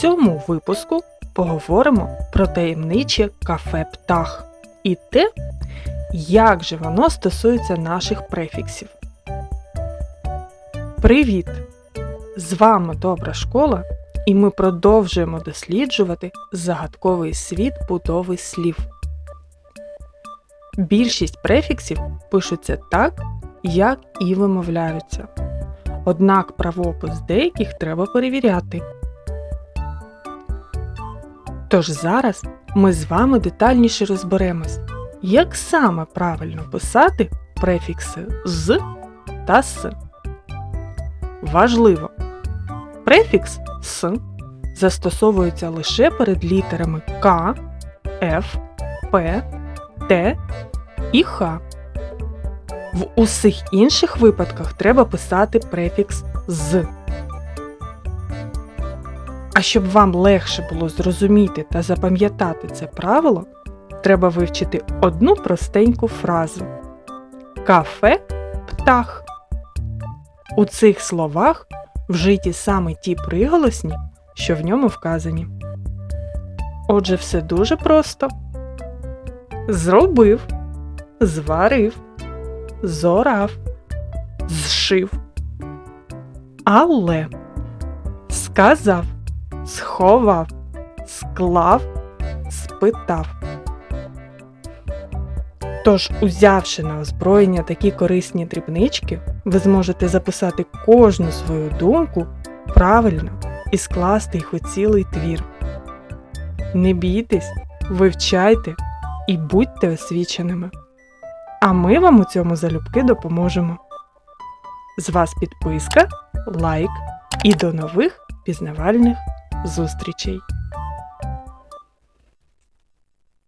цьому випуску поговоримо про таємниче кафе птах і те, як же воно стосується наших префіксів. Привіт! З вами Добра школа, і ми продовжуємо досліджувати загадковий світ будови слів. Більшість префіксів пишуться так, як і вимовляються. Однак правопис деяких треба перевіряти. Тож зараз ми з вами детальніше розберемось, як саме правильно писати префікси з та с. Важливо! Префікс с застосовується лише перед літерами К, Ф, П, Т і Х. В усіх інших випадках треба писати префікс з. А щоб вам легше було зрозуміти та запам'ятати це правило, треба вивчити одну простеньку фразу Кафе птах. У цих словах вжиті саме ті приголосні, що в ньому вказані. Отже, все дуже просто. Зробив, зварив, зорав, зшив. Але сказав, сховав, склав, спитав. Тож, узявши на озброєння такі корисні дрібнички, ви зможете записати кожну свою думку правильно і скласти їх у цілий твір. Не бійтесь, вивчайте і будьте освіченими. А ми вам у цьому залюбки допоможемо. З вас підписка, лайк і до нових пізнавальних зустрічей!